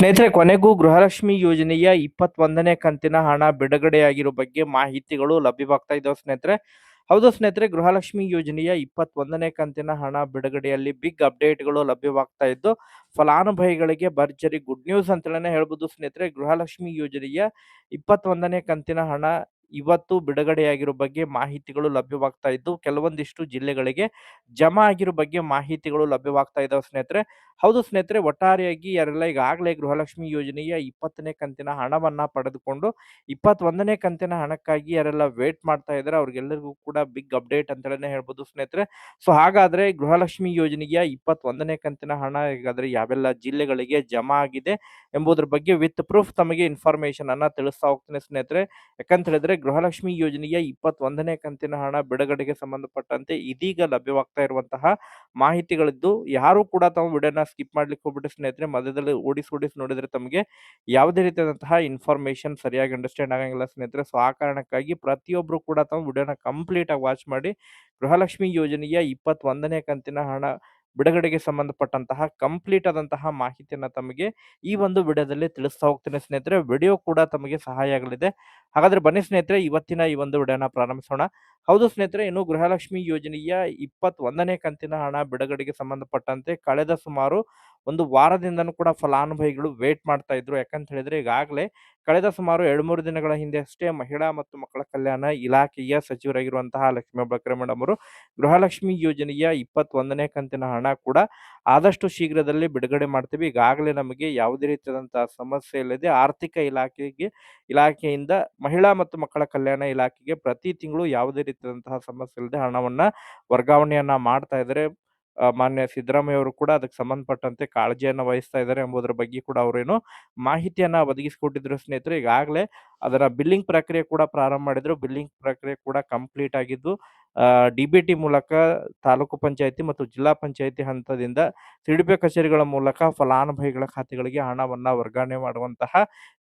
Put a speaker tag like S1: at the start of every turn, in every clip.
S1: ಸ್ನೇಹಿತರೆ, ಕೊನೆಗೂ ಗೃಹಲಕ್ಷ್ಮಿ ಯೋಜನೆಯ ಇಪ್ಪತ್ತೊಂದನೇ ಕಂತಿನ ಹಣ ಬಿಡುಗಡೆಯಾಗಿರೋ ಬಗ್ಗೆ ಮಾಹಿತಿಗಳು ಲಭ್ಯವಾಗ್ತಾ ಇದ್ದಾವೆ ಸ್ನೇಹಿತರೆ. ಹೌದು ಸ್ನೇಹಿತರೆ, ಗೃಹಲಕ್ಷ್ಮಿ ಯೋಜನೆಯ ಇಪ್ಪತ್ತೊಂದನೇ ಕಂತಿನ ಹಣ ಬಿಡುಗಡೆಯಲ್ಲಿ ಬಿಗ್ ಅಪ್ಡೇಟ್ಗಳು ಲಭ್ಯವಾಗ್ತಾ ಇದ್ದು, ಫಲಾನುಭವಿಗಳಿಗೆ ಭರ್ಜರಿ ಗುಡ್ ನ್ಯೂಸ್ ಅಂತಲೇ ಹೇಳ್ಬೋದು ಸ್ನೇಹಿತರೆ. ಗೃಹಲಕ್ಷ್ಮಿ ಯೋಜನೆಯ ಇಪ್ಪತ್ತೊಂದನೇ ಕಂತಿನ ಹಣ ಇವತ್ತು ಬಿಡುಗಡೆಯಾಗಿರೋ ಬಗ್ಗೆ ಮಾಹಿತಿಗಳು ಲಭ್ಯವಾಗ್ತಾ ಇದ್ದು, ಕೆಲವೊಂದಿಷ್ಟು ಜಿಲ್ಲೆಗಳಿಗೆ ಜಮಾ ಆಗಿರೋ ಬಗ್ಗೆ ಮಾಹಿತಿಗಳು ಲಭ್ಯವಾಗ್ತಾ ಇದ್ದಾವೆ ಸ್ನೇಹಿತರೆ. ಹೌದು ಸ್ನೇಹಿತರೆ, ಒಟ್ಟಾರೆಯಾಗಿ ಯಾರೆಲ್ಲ ಈಗಾಗಲೇ ಗೃಹಲಕ್ಷ್ಮಿ ಯೋಜನೆಯ ಇಪ್ಪತ್ತನೇ ಕಂತಿನ ಹಣವನ್ನ ಪಡೆದುಕೊಂಡು, ಇಪ್ಪತ್ತೊಂದನೇ ಕಂತಿನ ಹಣಕ್ಕಾಗಿ ಯಾರೆಲ್ಲ ವೇಟ್ ಮಾಡ್ತಾ ಇದ್ದಾರೆ, ಅವ್ರಿಗೆಲ್ಲರಿಗೂ ಕೂಡ ಬಿಗ್ ಅಪ್ಡೇಟ್ ಅಂತಲೇ ಹೇಳ್ಬೋದು ಸ್ನೇಹಿತರೆ. ಸೊ ಹಾಗಾದ್ರೆ ಗೃಹಲಕ್ಷ್ಮಿ ಯೋಜನೆಯ ಇಪ್ಪತ್ತೊಂದನೇ ಕಂತಿನ ಹಣ ಹೇಗಾದ್ರೆ ಯಾವೆಲ್ಲ ಜಿಲ್ಲೆಗಳಿಗೆ ಜಮಾ ಆಗಿದೆ ಎಂಬುದರ ಬಗ್ಗೆ ವಿತ್ ಪ್ರೂಫ್ ತಮಗೆ ಇನ್ಫಾರ್ಮೇಶನ್ ಅನ್ನ ತಿಳಿಸ್ತಾ ಹೋಗ್ತೇನೆ ಸ್ನೇಹಿತರೆ. ಯಾಕಂತ ಹೇಳಿದ್ರೆ ಗೃಹಲಕ್ಷ್ಮಿ ಯೋಜನೆಯ ಇಪ್ಪತ್ತೊಂದನೇ ಕಂತಿನ ಹಣ ಬಿಡುಗಡೆಗೆ ಸಂಬಂಧಪಟ್ಟಂತೆ ಇದೀಗ ಲಭ್ಯವಾಗ್ತಾ ಇರುವಂತಹ ಮಾಹಿತಿಗಳಿದ್ದು, ಯಾರು ಕೂಡ ತಮ್ಮ ವಿಡಿಯೋನ ಸ್ಕಿಪ್ ಮಾಡ್ಲಿಕ್ಕೆ ಹೋಗ್ಬಿಟ್ಟು ಸ್ನೇಹಿತರೆ, ಮಧ್ಯದಲ್ಲಿ ಓಡಿಸಿ ಓಡಿಸಿ ನೋಡಿದ್ರೆ ತಮಗೆ ಯಾವುದೇ ರೀತಿಯಾದಂತಹ ಇನ್ಫಾರ್ಮೇಶನ್ ಸರಿಯಾಗಿ ಅಂಡರ್ಸ್ಟ್ಯಾಂಡ್ ಆಗಂಗಿಲ್ಲ ಸ್ನೇಹಿತರೆ. ಸೊ ಆ ಕಾರಣಕ್ಕಾಗಿ ಪ್ರತಿಯೊಬ್ಬರು ಕೂಡ ತಮ್ಮ ವಿಡಿಯೋನ ಕಂಪ್ಲೀಟ್ ಆಗಿ ವಾಚ್ ಮಾಡಿ ಗೃಹಲಕ್ಷ್ಮಿ ಯೋಜನೆಯ ಇಪ್ಪತ್ತೊಂದನೇ ಕಂತಿನ ಹಣ ಬಿಡುಗಡೆಗೆ ಸಂಬಂಧಪಟ್ಟಂತಹ ಕಂಪ್ಲೀಟ್ ಆದಂತಹ ಮಾಹಿತಿಯನ್ನ ತಮಗೆ ಈ ಒಂದು ವಿಡಿಯೋದಲ್ಲಿ ತಿಳಿಸ್ತಾ ಹೋಗ್ತೇನೆ ಸ್ನೇಹಿತರೆ. ವಿಡಿಯೋ ಕೂಡ ತಮಗೆ ಸಹಾಯ ಆಗಲಿದೆ. ಹಾಗಾದ್ರೆ ಬನ್ನಿ ಸ್ನೇಹಿತರೆ, ಇವತ್ತಿನ ಈ ಒಂದು ವಿಡಿಯೋನ ಪ್ರಾರಂಭಿಸೋಣ. ಹೌದು ಸ್ನೇಹಿತರೆ, ಇನ್ನು ಗೃಹಲಕ್ಷ್ಮಿ ಯೋಜನೆಯ ಇಪ್ಪತ್ತೊಂದನೇ ಕಂತಿನ ಹಣ ಬಿಡುಗಡೆಗೆ ಸಂಬಂಧಪಟ್ಟಂತೆ ಕಳೆದ ಸುಮಾರು ಒಂದು ವಾರದಿಂದನೂ ಕೂಡ ಫಲಾನುಭವಿಗಳು ವೇಟ್ ಮಾಡ್ತಾ ಇದ್ರು. ಯಾಕಂತ ಹೇಳಿದ್ರೆ ಈಗಾಗಲೇ ಕಳೆದ ಸುಮಾರು ಎರಡು ಮೂರು ದಿನಗಳ ಹಿಂದೆ ಅಷ್ಟೇ ಮಹಿಳಾ ಮತ್ತು ಮಕ್ಕಳ ಕಲ್ಯಾಣ ಇಲಾಖೆಯ ಸಚಿವರಾಗಿರುವಂತಹ ಲಕ್ಷ್ಮೀ ಬಕ್ರೆ ಮೇಡಮ್ ಅವರು ಗೃಹಲಕ್ಷ್ಮಿ ಯೋಜನೆಯ ಇಪ್ಪತ್ತೊಂದನೇ ಕಂತಿನ ಹಣ ಕೂಡ ಆದಷ್ಟು ಶೀಘ್ರದಲ್ಲಿ ಬಿಡುಗಡೆ ಮಾಡ್ತೀವಿ. ಈಗಾಗಲೇ ನಮಗೆ ಯಾವುದೇ ರೀತಿಯಾದಂತಹ ಸಮಸ್ಯೆ ಇಲ್ಲದೆ ಆರ್ಥಿಕ ಇಲಾಖೆಗೆ, ಇಲಾಖೆಯಿಂದ ಮಹಿಳಾ ಮತ್ತು ಮಕ್ಕಳ ಕಲ್ಯಾಣ ಇಲಾಖೆಗೆ ಪ್ರತಿ ತಿಂಗಳು ಯಾವುದೇ ರೀತಿಯಾದಂತಹ ಸಮಸ್ಯೆ ಇಲ್ಲದೆ ಹಣವನ್ನ ವರ್ಗಾವಣೆಯನ್ನ ಮಾಡ್ತಾ ಇದ್ದಾರೆ. ಮಾನ್ಯ ಸಿದ್ದರಾಮಯ್ಯ ಅವರು ಕೂಡ ಅದಕ್ಕೆ ಸಂಬಂಧಪಟ್ಟಂತೆ ಕಾಳಜಿಯನ್ನ ವಹಿಸ್ತಾ ಇದ್ದಾರೆ ಎಂಬುದರ ಬಗ್ಗೆ ಕೂಡ ಅವರೇನು ಮಾಹಿತಿಯನ್ನ ಒದಗಿಸಿಕೊಟ್ಟಿದ್ರು ಸ್ನೇಹಿತರೆ. ಈಗಾಗಲೇ ಅದರ ಬಿಲ್ಲಿಂಗ್ ಪ್ರಕ್ರಿಯೆ ಕೂಡ ಪ್ರಾರಂಭ ಮಾಡಿದ್ರು. ಬಿಲ್ಲಿಂಗ್ ಪ್ರಕ್ರಿಯೆ ಕೂಡ ಕಂಪ್ಲೀಟ್ ಆಗಿದ್ದು ಡಿ ಬಿ ಟಿ ಮೂಲಕ ತಾಲೂಕು ಪಂಚಾಯಿತಿ ಮತ್ತು ಜಿಲ್ಲಾ ಪಂಚಾಯಿತಿ ಹಂತದಿಂದ ಸಿಡಿಪಿ ಕಚೇರಿಗಳ ಮೂಲಕ ಫಲಾನುಭವಿಗಳ ಖಾತೆಗಳಿಗೆ ಹಣವನ್ನು ವರ್ಗಾವಣೆ ಮಾಡುವಂತಹ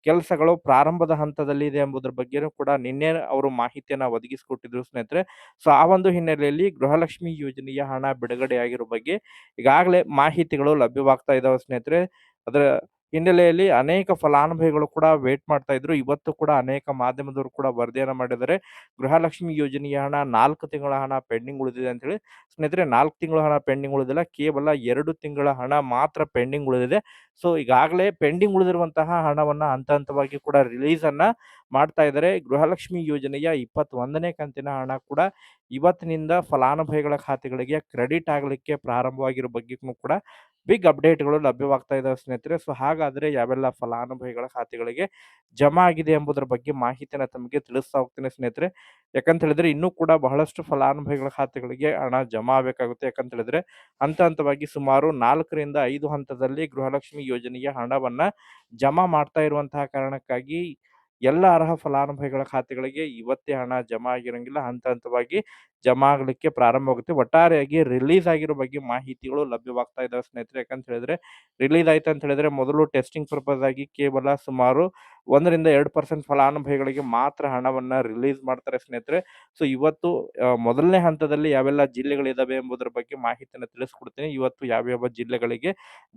S1: ಕೆಲಸಗಳು ಪ್ರಾರಂಭದ ಹಂತದಲ್ಲಿದೆ ಎಂಬುದರ ಬಗ್ಗೆಯೂ ಕೂಡ ನಿನ್ನೆ ಅವರು ಮಾಹಿತಿಯನ್ನು ಒದಗಿಸಿಕೊಟ್ಟಿದ್ರು ಸ್ನೇಹಿತರೆ. ಸೊ, ಆ ಒಂದು ಹಿನ್ನೆಲೆಯಲ್ಲಿ ಗೃಹಲಕ್ಷ್ಮಿ ಯೋಜನೆಯ ಹಣ ಬಿಡುಗಡೆಯಾಗಿರೋ ಬಗ್ಗೆ ಈಗಾಗಲೇ ಮಾಹಿತಿಗಳು ಲಭ್ಯವಾಗ್ತಾ ಇದಾವೆ ಸ್ನೇಹಿತರೆ. ಅದರ ಹಿನ್ನೆಲೆಯಲ್ಲಿ ಅನೇಕ ಫಲಾನುಭವಿಗಳು ಕೂಡ ವೇಟ್ ಮಾಡ್ತಾ ಇದ್ರು. ಇವತ್ತು ಕೂಡ ಅನೇಕ ಮಾಧ್ಯಮದವರು ಕೂಡ ವರದಿಯನ್ನು ಮಾಡಿದ್ದಾರೆ. ಗೃಹಲಕ್ಷ್ಮಿ ಯೋಜನೆಯ ಹಣ ನಾಲ್ಕು ತಿಂಗಳ ಹಣ ಪೆಂಡಿಂಗ್ ಉಳಿದಿದೆ ಅಂತ ಹೇಳಿ. ಸ್ನೇಹಿತರೆ, ನಾಲ್ಕು ತಿಂಗಳ ಹಣ ಪೆಂಡಿಂಗ್ ಉಳಿದಿಲ್ಲ. ಕೇವಲ ಎರಡು ತಿಂಗಳ ಹಣ ಮಾತ್ರ ಪೆಂಡಿಂಗ್ ಉಳಿದಿದೆ. ಸೊ, ಈಗಾಗಲೇ ಪೆಂಡಿಂಗ್ ಉಳಿದಿರುವಂತಹ ಹಣವನ್ನ ಹಂತ ಹಂತವಾಗಿ ಕೂಡ ರಿಲೀಸ್ ಅನ್ನ ಮಾಡ್ತಾ ಇದ್ದಾರೆ. ಗೃಹಲಕ್ಷ್ಮಿ ಯೋಜನೆಯ ಇಪ್ಪತ್ತೊಂದನೇ ಕಂತಿನ ಹಣ ಕೂಡ ಇವತ್ತಿನಿಂದ ಫಲಾನುಭವಿಗಳ ಖಾತೆಗಳಿಗೆ ಕ್ರೆಡಿಟ್ ಆಗಲಿಕ್ಕೆ ಪ್ರಾರಂಭವಾಗಿರೋ ಬಗ್ಗೆನೂ ಕೂಡ ಬಿಗ್ ಅಪ್ಡೇಟ್ಗಳು ಲಭ್ಯವಾಗ್ತಾ ಇದ್ದಾವೆ ಸ್ನೇಹಿತರೆ. ಸೊ ಹಾಗಾದ್ರೆ ಯಾವೆಲ್ಲ ಫಲಾನುಭವಿಗಳ ಖಾತೆಗಳಿಗೆ ಜಮಾ ಆಗಿದೆ ಎಂಬುದರ ಬಗ್ಗೆ ಮಾಹಿತಿನ ತಮಗೆ ತಿಳಿಸ್ತಾ ಹೋಗ್ತೇನೆ ಸ್ನೇಹಿತರೆ. ಯಾಕಂತ ಹೇಳಿದ್ರೆ ಇನ್ನೂ ಕೂಡ ಬಹಳಷ್ಟು ಫಲಾನುಭವಿಗಳ ಖಾತೆಗಳಿಗೆ ಹಣ ಜಮಾ ಆಗಬೇಕಾಗುತ್ತೆ. ಯಾಕಂತ ಹೇಳಿದ್ರೆ ಹಂತ ಹಂತವಾಗಿ ಸುಮಾರು ನಾಲ್ಕರಿಂದ ಐದು ಹಂತದಲ್ಲಿ ಗೃಹಲಕ್ಷ್ಮಿ ಯೋಜನೆಗೆ ಹಣವನ್ನ ಜಮಾ ಮಾಡ್ತಾ ಇರುವಂತಹ ಕಾರಣಕ್ಕಾಗಿ ಎಲ್ಲ ಅರ್ಹ ಫಲಾನುಭವಿಗಳ ಖಾತೆಗಳಿಗೆ ಇವತ್ತೇ ಹಣ ಜಮಾ ಆಗಿರಂಗಿಲ್ಲ. ಹಂತ ಹಂತವಾಗಿ ಜಮಾ ಆಗಲಿಕ್ಕೆ ಪ್ರಾರಂಭವಾಗುತ್ತೆ ಒಟ್ಟಾರೆಯಾಗಿ ರಿಲೀಸ್ ಆಗಿರೋ ಬಗ್ಗೆ ಮಾಹಿತಿಗಳು ಲಭ್ಯವಾಗ್ತಾ ಇದಾವೆ ಸ್ನೇಹಿತರೆ. ಯಾಕಂತ ಹೇಳಿದ್ರೆ ರಿಲೀಸ್ ಆಯ್ತು ಅಂತ ಹೇಳಿದ್ರೆ ಮೊದಲು ಟೆಸ್ಟಿಂಗ್ ಪರ್ಪಸ್ ಆಗಿ ಕೇವಲ ಸುಮಾರು ಒಂದರಿಂದ ಎರಡು ಪರ್ಸೆಂಟ್ ಫಲಾನುಭವಿಗಳಿಗೆ ಮಾತ್ರ ಹಣವನ್ನ ರಿಲೀಸ್ ಮಾಡ್ತಾರೆ ಸ್ನೇಹಿತರೆ. ಸೊ ಇವತ್ತು ಮೊದಲನೇ ಹಂತದಲ್ಲಿ ಯಾವೆಲ್ಲ ಜಿಲ್ಲೆಗಳಿದಾವೆ ಎಂಬುದರ ಬಗ್ಗೆ ಮಾಹಿತಿಯನ್ನು ತಿಳಿಸ್ಕೊಡ್ತೀನಿ. ಇವತ್ತು ಯಾವ್ಯಾವ ಜಿಲ್ಲೆಗಳಿಗೆ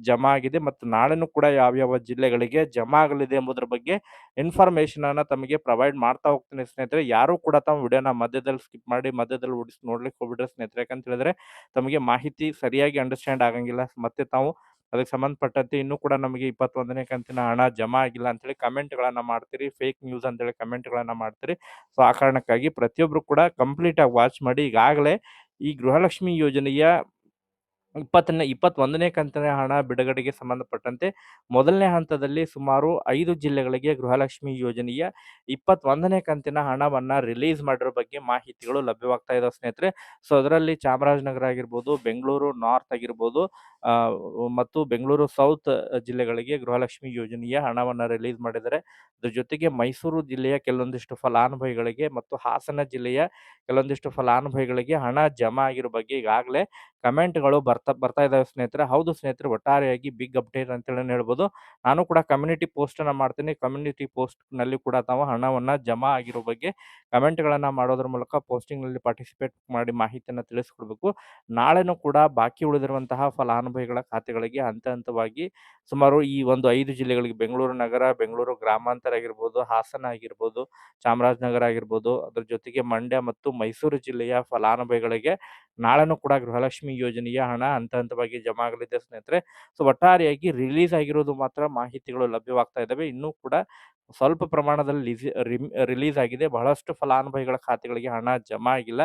S1: ಜಮಾ ಆಗಿದೆ ಮತ್ತು ನಾಳೆನೂ ಕೂಡ ಯಾವ್ಯಾವ ಜಿಲ್ಲೆಗಳಿಗೆ ಜಮಾ ಆಗಲಿದೆ ಎಂಬುದರ ಬಗ್ಗೆ ಇನ್ಫಾರ್ಮೇಶನ್ ಅನ್ನ ತಮಗೆ ಪ್ರೊವೈಡ್ ಮಾಡ್ತಾ ಹೋಗ್ತೀನಿ ಸ್ನೇಹಿತರೆ. ಯಾರು ಕೂಡ ತಮ್ಮ ವಿಡಿಯೋನ ಮಧ್ಯದಲ್ಲಿ ಸ್ಕಿಪ್ ಮಾಡಿ ಮಧ್ಯದಲ್ಲಿ ಉಡಿಸಿ ನೋಡ್ಲಿಕ್ಕೆ ಹೋಗ್ಬಿಟ್ರೆ ಸ್ನೇಹಿತರೆ, ಯಾಕಂತ ಹೇಳಿದ್ರೆ ತಮಗೆ ಮಾಹಿತಿ ಸರಿಯಾಗಿ ಅಂಡರ್ಸ್ಟ್ಯಾಂಡ್ ಆಗಂಗಿಲ್ಲ. ಮತ್ತೆ ತಾವು ಅದಕ್ಕೆ ಸಂಬಂಧಪಟ್ಟಂತೆ ಇನ್ನೂ ಕೂಡ ನಮಗೆ ಇಪ್ಪತ್ತೊಂದನೇ ಕಂತಿನ ಹಣ ಜಮಾ ಆಗಿಲ್ಲ ಅಂತೇಳಿ ಕಮೆಂಟ್ಗಳನ್ನು ಮಾಡ್ತೀರಿ ಫೇಕ್ ನ್ಯೂಸ್ ಅಂತೇಳಿ ಕಮೆಂಟ್ಗಳನ್ನು ಮಾಡ್ತೀರಿ. ಸೊ, ಆ ಕಾರಣಕ್ಕಾಗಿ ಪ್ರತಿಯೊಬ್ಬರು ಕೂಡ ಕಂಪ್ಲೀಟ್ ಆಗಿ ವಾಚ್ ಮಾಡಿ ಈಗಾಗಲೇ ಈ ಗೃಹಲಕ್ಷ್ಮಿ ಯೋಜನೆಯ ಇಪ್ಪತ್ತನೇ, ಇಪ್ಪತ್ತೊಂದನೇ ಕಂತಿನ ಹಣ ಬಿಡುಗಡೆಗೆ ಸಂಬಂಧಪಟ್ಟಂತೆ ಮೊದಲನೇ ಹಂತದಲ್ಲಿ ಸುಮಾರು ಐದು ಜಿಲ್ಲೆಗಳಿಗೆ ಗೃಹಲಕ್ಷ್ಮಿ ಯೋಜನೆಯ ಇಪ್ಪತ್ತೊಂದನೇ ಕಂತಿನ ಹಣವನ್ನು ರಿಲೀಸ್ ಮಾಡಿರೋ ಬಗ್ಗೆ ಮಾಹಿತಿಗಳು ಲಭ್ಯವಾಗ್ತಾ ಇದಾವೆ ಸ್ನೇಹಿತರೆ. ಸೊ, ಅದರಲ್ಲಿ ಚಾಮರಾಜನಗರ ಆಗಿರ್ಬೋದು, ಬೆಂಗಳೂರು, ನಾರ್ತ್ ಆಗಿರ್ಬೋದು ಮತ್ತು ಬೆಂಗಳೂರು ಸೌತ್ ಜಿಲ್ಲೆಗಳಿಗೆ ಗೃಹಲಕ್ಷ್ಮಿ ಯೋಜನೆಯ ಹಣವನ್ನು ರಿಲೀಸ್ ಮಾಡಿದ್ದಾರೆ. ಅದ್ರ ಜೊತೆಗೆ ಮೈಸೂರು ಜಿಲ್ಲೆಯ ಕೆಲವೊಂದಿಷ್ಟು ಫಲಾನುಭವಿಗಳಿಗೆ ಮತ್ತು ಹಾಸನ ಜಿಲ್ಲೆಯ ಕೆಲವೊಂದಿಷ್ಟು ಫಲಾನುಭವಿಗಳಿಗೆ ಹಣ ಜಮಾ ಆಗಿರೋ ಬಗ್ಗೆ ಈಗಾಗಲೇ ಕಮೆಂಟ್ಗಳು ಬರ್ತಾ ಬರ್ತಾ ಇದ್ದಾವೆ ಸ್ನೇಹಿತರೆ. ಹೌದು ಸ್ನೇಹಿತರೆ, ಒಟ್ಟಾರೆಯಾಗಿ ಬಿಗ್ ಅಪ್ಡೇಟ್ ಅಂತೇಳಿ ಹೇಳ್ಬೋದು. ನಾನು ಕೂಡ ಕಮ್ಯುನಿಟಿ ಪೋಸ್ಟನ್ನು ಮಾಡ್ತೀನಿ. ಕಮ್ಯುನಿಟಿ ಪೋಸ್ಟ್ನಲ್ಲಿ ಕೂಡ ತಾವು ಹಣವನ್ನು ಜಮಾ ಆಗಿರೋ ಬಗ್ಗೆ ಕಮೆಂಟ್ಗಳನ್ನು ಮಾಡೋದ್ರ ಮೂಲಕ ಪೋಸ್ಟಿಂಗ್ನಲ್ಲಿ ಪಾರ್ಟಿಸಿಪೇಟ್ ಮಾಡಿ ಮಾಹಿತಿಯನ್ನು ತಿಳಿಸ್ಕೊಡ್ಬೇಕು. ನಾಳೆನೂ ಕೂಡ ಬಾಕಿ ಉಳಿದಿರುವಂತಹ ಫಲಾನುಭವಿ ಫಲಾನುಭವಿಗಳ ಖಾತೆಗಳಿಗೆ ಹಂತ ಹಂತವಾಗಿ ಸುಮಾರು ಈ ಒಂದು ಐದು ಜಿಲ್ಲೆಗಳಿಗೆ ಬೆಂಗಳೂರು ನಗರ, ಬೆಂಗಳೂರು ಗ್ರಾಮಾಂತರ ಆಗಿರ್ಬೋದು, ಹಾಸನ ಆಗಿರ್ಬೋದು, ಚಾಮರಾಜನಗರ ಆಗಿರ್ಬೋದು, ಅದ್ರ ಜೊತೆಗೆ ಮಂಡ್ಯ ಮತ್ತು ಮೈಸೂರು ಜಿಲ್ಲೆಯ ಫಲಾನುಭವಿಗಳಿಗೆ ನಾಳೆನೂ ಕೂಡ ಗೃಹಲಕ್ಷ್ಮಿ ಯೋಜನೆಯ ಹಣ ಹಂತ ಹಂತವಾಗಿ ಜಮಾ ಆಗಲಿದೆ ಸ್ನೇಹಿತರೆ. ಸೊ ಒಟ್ಟಾರೆಯಾಗಿ ರಿಲೀಸ್ ಆಗಿರೋದು ಮಾತ್ರ ಮಾಹಿತಿಗಳು ಲಭ್ಯವಾಗ್ತಾ ಇದ್ದಾವೆ. ಇನ್ನೂ ಕೂಡ ಸ್ವಲ್ಪ ಪ್ರಮಾಣದಲ್ಲಿ ಲಿಸಿ ರಿಲೀಸ್ ಆಗಿದೆ. ಬಹಳಷ್ಟು ಫಲಾನುಭವಿಗಳ ಖಾತೆಗಳಿಗೆ ಹಣ ಜಮಾ ಆಗಿಲ್ಲ.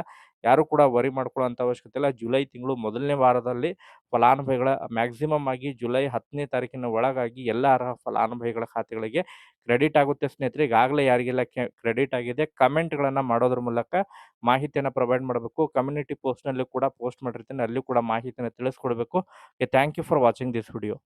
S1: ಯಾರು ಕೂಡ ವರಿ ಮಾಡ್ಕೊಳ್ಳೋಂಥ ಅವಶ್ಯಕತೆ ಇಲ್ಲ. ಜುಲೈ ತಿಂಗಳು ಮೊದಲನೇ ವಾರದಲ್ಲಿ ಫಲಾನುಭವಿಗಳ ಮ್ಯಾಕ್ಸಿಮಮ್ ಆಗಿ ಜುಲೈ ಹತ್ತನೇ ತಾರೀಕಿನ ಒಳಗಾಗಿ ಎಲ್ಲ ಅರ್ಹ ಫಲಾನುಭವಿಗಳ ಖಾತೆಗಳಿಗೆ ಕ್ರೆಡಿಟ್ ಆಗುತ್ತೆ ಸ್ನೇಹಿತರೆ. ಈಗಾಗಲೇ ಯಾರಿಗೆಲ್ಲ ಕ್ರೆಡಿಟ್ ಆಗಿದೆ, ಕಮೆಂಟ್ಗಳನ್ನು ಮಾಡೋದ್ರ ಮೂಲಕ ಮಾಹಿತಿಯನ್ನು ಪ್ರೊವೈಡ್ ಮಾಡಬೇಕು. ಕಮ್ಯುನಿಟಿ ಪೋಸ್ಟ್ನಲ್ಲಿ ಕೂಡ ಪೋಸ್ಟ್ ಮಾಡಿರ್ತೀನಿ. ಅಲ್ಲಿ ಕೂಡ ಮಾಹಿತಿಯನ್ನು ತಿಳಿಸ್ಕೊಡ್ಬೇಕು. Thank you for watching this video